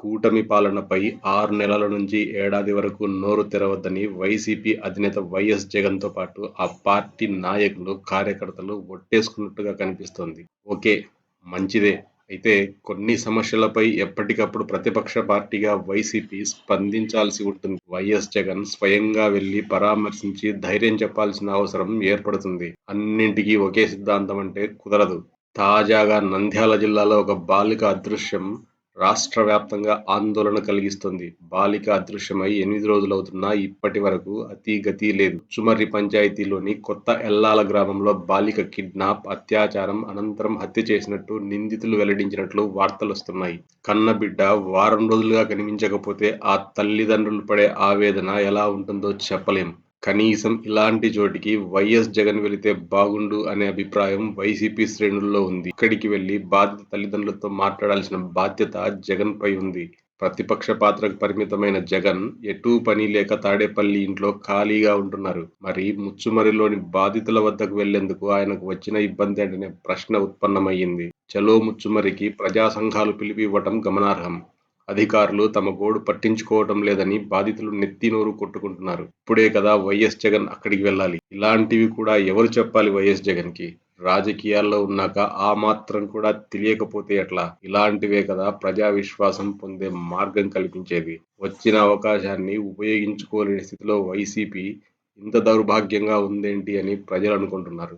కూటమి పాలనపై ఆరు నెలల నుంచి ఏడాది వరకు నోరు తెరవద్దని వైసీపీ అధినేత వైఎస్ జగన్తో పాటు ఆ పార్టీ నాయకులు, కార్యకర్తలు ఒట్టేసుకున్నట్టుగా కనిపిస్తోంది. ఓకే మంచిదే. అయితే కొన్ని సమస్యలపై ఎప్పటికప్పుడు ప్రతిపక్ష పార్టీగా వైసీపీ స్పందించాల్సి ఉంటుంది. వైఎస్ జగన్ స్వయంగా వెళ్ళి పరామర్శించి ధైర్యం చెప్పాల్సిన అవసరం ఏర్పడుతుంది. అన్నింటికీ ఒకే సిద్ధాంతం అంటే కుదరదు. తాజాగా నంద్యాల జిల్లాలో ఒక బాలిక అదృశ్యం రాష్ట్ర వ్యాప్తంగా ఆందోళన కలిగిస్తుంది బాలిక అదృశ్యమై ఎనిమిది రోజులవుతున్నా ఇప్పటి వరకు అతి గతి లేదు. చుమర్రి పంచాయతీలోని కొత్త ఎల్లాల గ్రామంలో బాలిక కిడ్నాప్, అత్యాచారం అనంతరం హత్య చేసినట్టు నిందితులు వెల్లడించినట్లు వార్తలొస్తున్నాయి. కన్నబిడ్డ వారం రోజులుగా కనిపించకపోతే ఆ తల్లిదండ్రులు పడే ఆవేదన ఎలా ఉంటుందో చెప్పలేం. కనీసం ఇలాంటి చోటికి వైఎస్ జగన్ వెళితే బాగుండు అనే అభిప్రాయం వైసీపీ శ్రేణుల్లో ఉంది. ఇక్కడికి వెళ్ళి బాధిత తల్లిదండ్రులతో మాట్లాడాల్సిన బాధ్యత జగన్ పై ఉంది. ప్రతిపక్ష పాత్రకు పరిమితమైన జగన్ ఎటూ పని లేక తాడేపల్లి ఇంట్లో ఖాళీగా ఉంటున్నారు. మరి ముచ్చుమరిలోని బాధితుల వద్దకు వెళ్ళేందుకు ఆయనకు వచ్చిన ఇబ్బంది అంటేనే ప్రశ్న ఉత్పన్నమయ్యింది. చలో ముచ్చుమరికి ప్రజా సంఘాలు పిలిపి ఇవ్వటం గమనార్హం. అధికారులు తమ గోడు పట్టించుకోవటం లేదని బాధితులు నెత్తినోరు కొట్టుకుంటున్నారు. ఇప్పుడే కదా వైఎస్ జగన్ అక్కడికి వెళ్ళాలి ఇలాంటివి కూడా ఎవరు చెప్పాలి వైఎస్ జగన్కి? రాజకీయాల్లో ఉన్నాక ఆ మాత్రం కూడా తెలియకపోతే ఎట్లా? ఇలాంటివే కదా ప్రజా విశ్వాసం పొందే మార్గం కల్పించేది. వచ్చిన అవకాశాన్ని ఉపయోగించుకోలేని స్థితిలో వైసీపీ ఇంత దౌర్భాగ్యంగా ఉందేంటి అని ప్రజలు అనుకుంటున్నారు.